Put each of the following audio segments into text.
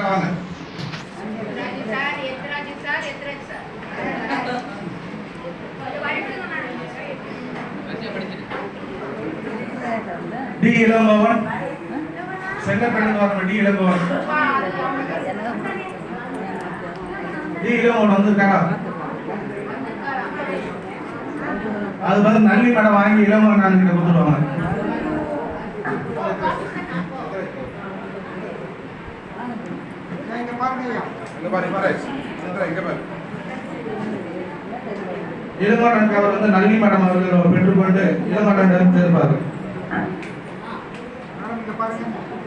வாங்க டி இளங்கோவன். செங்கப்பெண்ணு T Elangovan. T Elangovan வந்திருக்காரா? அது பார்த்து நல்லி மேடம் வாங்கி இளங்கோவன் நான் கிட்ட கொடுத்துருவாங்க இங்க பாருங்க இங்க பாரு இங்க பாரு. இளங்கோவன் அவர் வந்து நளினி மேடம் அவர்கள் பெற்றுக்கொண்டு இளங்கோவன் சேர்ப்பார்.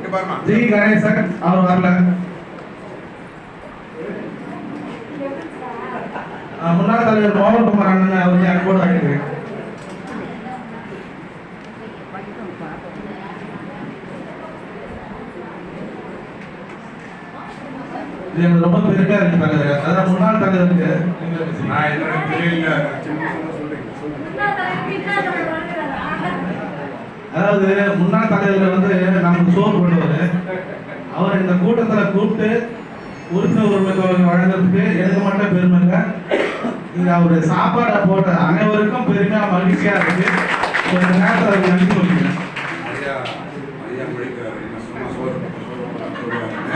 Madam G. கணேசன் அவர் வரல முன்னாள் தலைவர் மோகன் குமார் அண்ணன் அவர் அன்போடு எனக்கு கூட வாங்கிக்கிறேன் இது எனக்கு ரொம்ப பெருமையா இருக்கு தலைவர் அதான் முன்னாள் தலைவருக்கு. நான் என்னோட தெரியல. அதாவது முன்னாள் தலைவர் வந்து நமக்கு சோறு போடுவாரு அவர் இந்த கூட்டத்துல கூப்பிட்டு உறுப்பினர் உரிமை தொகை வழங்குறதுக்கு எனக்கு மட்டும் பெருமை இல்லை. இங்க அவரு சாப்பாடை போட்ட அனைவருக்கும் பெருமையா மகிழ்ச்சியா இருக்கு. கொஞ்ச நேரத்தில் அவருக்கு நன்றி சொல்லிக்கிறேன் ஐயா ஐயா முடிக்கிறாரு என்ன சும்மா சோறு சொல்லுவாங்க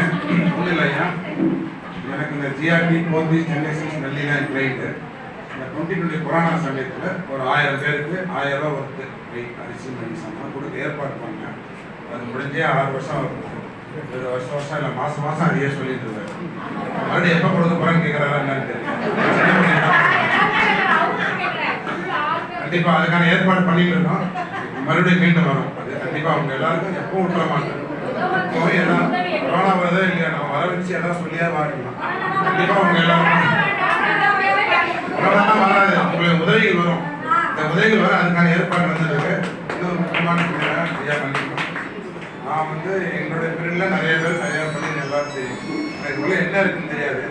ஒன்றும் இல்லை ஐயா எனக்கு போந்தி சென்னை சிக்ஸ் நெல்லிலாம் கிளைண்ட்டு இந்த டுவெண்ட்டி டுவெண்ட்டி கொரோனா சமயத்தில் ஒரு ஆயிரம் பேருக்கு ஆயிரம் ரூபா ஒருத்து அரிசி பண்ணி சம்பளம் கொடுக்க ஏற்பாடு பண்ணேன் அது முடிஞ்சே ஆறு வருஷம் வருது ஒரு வருஷம் வருஷம் இல்லை மாதம் மாதம் அதையே சொல்லிட்டு இருக்காரு. மறுபடியும் எப்போ கொடுக்க போகிறேன்னு கேட்குறாரா என்னன்னு தெரியல. அதுக்கான ஏற்பாடு பண்ணிட்டு இருக்கோம். மறுபடியும் மீண்டும் வரும். அது கண்டிப்பாக அவங்க எல்லாருக்கும் எப்பவும் விட்டுற மாட்டேன் கொரோனா வருதோ இல்லையா? நம்ம வர வச்சு எல்லாம் சொல்லியே வாங்கலாம் கண்டிப்பா அவங்க எல்லாரும் கொரோனா வராது. உங்களுக்கு உதவிகள் வரும். இந்த உதவிகள் வர அதுக்கான ஏற்பாடு வந்துருக்கு ஒரு முக்கியமான விஷயம் ஐயா பண்ணிருக்கோம் நான் வந்து எங்களுடைய பிரிவில் நிறைய பேர் நிறைய பண்ணி எல்லாரும் தெரியும் எனக்கு என்ன இருக்குன்னு தெரியாது.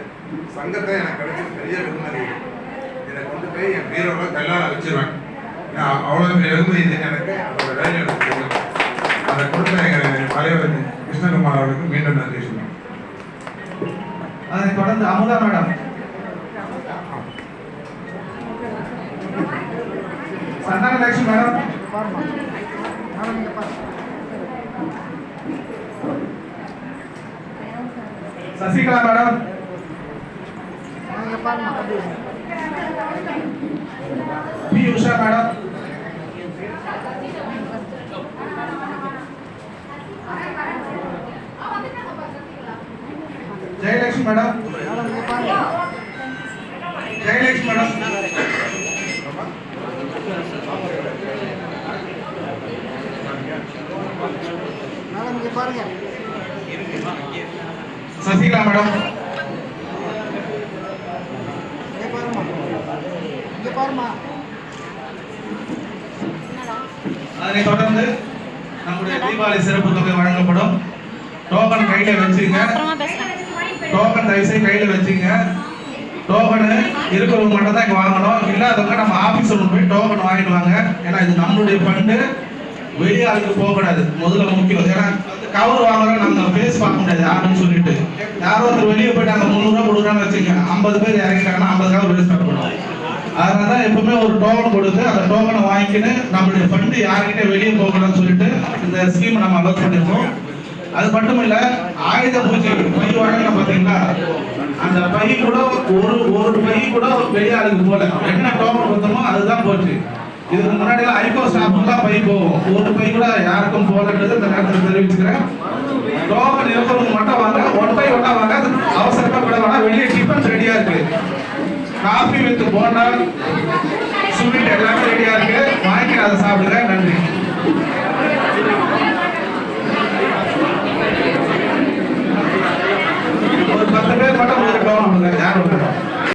சங்கத்தை எனக்கு கிடைச்ச பெரிய விருந்தறிவு இதை. கொண்டு போய் என் பீரோவில் கல்லால் வச்சிருவேன். ஏன்னா அவ்வளோ பெரிய வெகுமதி எனக்கு. அதோட வேல்யூ அதை கொடுத்த எங்கள் கிருஷ்ணகுமார் அவர்களுக்கு மீண்டும் நன்றி சொன்னோம் அதை தொடர்ந்து Amudha madam. Santhanalakshmi madam. Sasikala madam. B Usha madam. Jayalakshmi madam. Jayalakshmi madam. Sasikala madam. இங்க அதனைத் தொடர்ந்து நம்முடைய தீபாவளி சிறப்பு தொகை வழங்கப்படும். டோக்கன் கையில வச்சுங்க. டோக்கன் தயவுசெய்து கையில வச்சுங்க. டோக்கனு இருக்கிறவங்க மட்டும் தான் இங்க வாங்கணும். இல்லாதவங்க நம்ம ஆபீஸ் ஒன்று போய் டோக்கன் வாங்கிட்டு வாங்க ஏன்னா இது நம்மளுடைய ஃபண்டு வெளியாளுக்கு போகக்கூடாது. முதல்ல முக்கியம். ஏன்னா கவர் வாங்குறோம் நம்ம பேஸ் பார்க்க முடியாது யாருன்னு சொல்லிட்டு. யாரோ ஒருத்தர் வெளியே போயிட்டு அங்கே முந்நூறுரூவா கொடுக்குறான்னு வச்சுங்க ஐம்பது பேர் இறங்கிட்டாங்கன்னா ஐம்பது கவர் வேஸ்ட் பண்ணணும் அதனால தான் எப்பவுமே ஒரு டோக்கன் கொடுத்து அந்த டோக்கனை வாங்கிக்கின்னு நம்மளுடைய ஃபண்டு யார்கிட்ட வெளியே போகணும்னு சொல்லிட்டு இந்த ஸ்கீம் நம்ம அலோட் பண்ணிருக்கோம். அது மட்டும் இல்ல ஆயுத பூஜை பை வழங்க பாத்தீங்களா அந்த பை கூட ஒரு ஒரு பை கூட வெளியாளுக்கு போல என்ன டோக்கன் கொடுத்தோமோ அதுதான் போச்சு. இதுக்கு முன்னாடி எல்லாம் ஐகோ ஸ்டாஃப் தான் பை போவோம். ஒரு பை கூட யாருக்கும் போகலன்றது இந்த நேரத்தில் தெரிவிச்சுக்கிறேன். டோக்கன் இருக்கிறவங்க மட்டும் வாங்க ஒன் பை ஒன்னா வாங்க அது அவசரமா கூட வேணா வெளியே டிஃபன் ரெடியா இருக்கு. காஃபி வித் போண்டா ஸ்வீட் எல்லாமே ரெடியா இருக்கு. வாங்கி அதை சாப்பிடுங்க. நன்றி.